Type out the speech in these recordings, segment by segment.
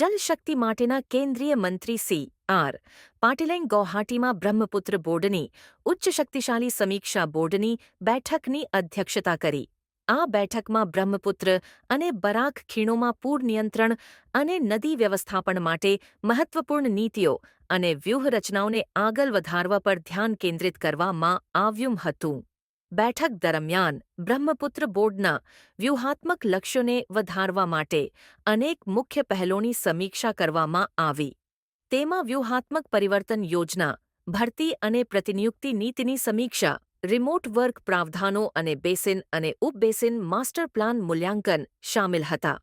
જલશક્તિ માટેના કેન્દ્રીય મંત્રી સી. આર. પાટીલે ગૌહાટીમાં બ્રહ્મપુત્ર બોર્ડની ઉચ્ચ શક્તિશાળી સમીક્ષા બોર્ડની બેઠકની અધ્યક્ષતા કરી. આ બેઠકમાં બ્રહ્મપુત્ર અને બરાક ખીણોમાં પૂર નિયંત્રણ અને નદી વ્યવસ્થાપન માટે મહત્વપૂર્ણ નીતિઓ અને વ્યૂહરચનાઓને આગળ વધારવા પર ધ્યાન કેન્દ્રિત કરવામાં આવ્યું હતું. બેઠક દરમિયાન બ્રહ્મપુત્ર બોર્ડના વ્યૂહાત્મક લક્ષ્યોને વધારવા માટે અનેક મુખ્ય પહેલોની સમીક્ષા કરવામાં આવી. તેમાં વ્યૂહાત્મક પરિવર્તન યોજના, ભરતી અને પ્રતિનિયુક્તિ નીતિની સમીક્ષા, રિમોટ વર્ક પ્રાવધાનો અને બેસિન અને ઉપબેસિન માસ્ટર પ્લાન મૂલ્યાંકન સામેલ હતા.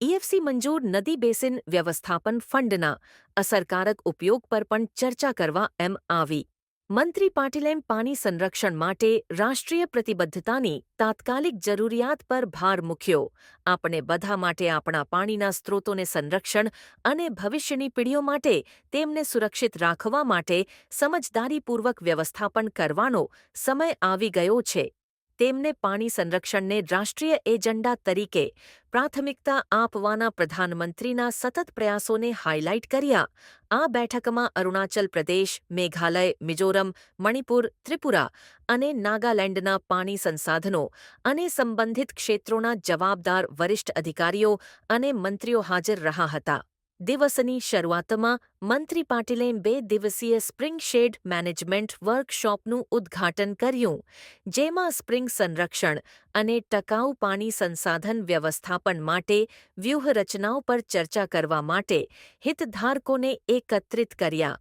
ઈએફસી મંજૂર નદી બેસિન વ્યવસ્થાપન ફંડના અસરકારક ઉપયોગ પર પણ ચર્ચા કરવા એમ આવી. મંત્રી પાટિલેમ પાણી સંરક્ષણ માટે રાષ્ટ્રીય પ્રતિબદ્ધતાની તાત્કાલિક જરૂરિયાત પર ભાર મૂક્યો. આપણે બધા માટે આપણા પાણીના સ્ત્રોતોને સંરક્ષણ અને ભવિષ્યની પેઢીઓ માટે તેમને સુરક્ષિત રાખવા માટે સમજદારીપૂર્વક વ્યવસ્થાપન કરવાનો સમય આવી ગયો છે. તેમને પાણી સંરક્ષણને રાષ્ટ્રીય એજન્ડા તરીકે પ્રાથમિકતા આપવાના પ્રધાનમંત્રીના સતત પ્રયાસોને હાઇલાઇટ કર્યા. આ બેઠકમાં અરુણાચલ પ્રદેશ, મેઘાલય, મિઝોરમ, મણિપુર, ત્રિપુરા અને નાગાલેન્ડના પાણી સંસાધનો અને સંબંધિત ક્ષેત્રોના જવાબદાર વરિષ્ઠ અધિકારીઓ અને મંત્રીઓ હાજર રહ્યા હતા. દિવસની શરૂઆતમાં મંત્રી પાટીલે બે દિવસીય સ્પ્રિંગ શેડ મેનેજમેન્ટ વર્કશોપનું ઉદ્ઘાટન કર્યું, જેમાં સ્પ્રિંગ સંરક્ષણ અને ટકાઉ પાણી સંસાધન વ્યવસ્થાપન માટે વ્યૂહરચનાઓ પર ચર્ચા કરવા માટે હિતધારકોને એકત્રિત કર્યા.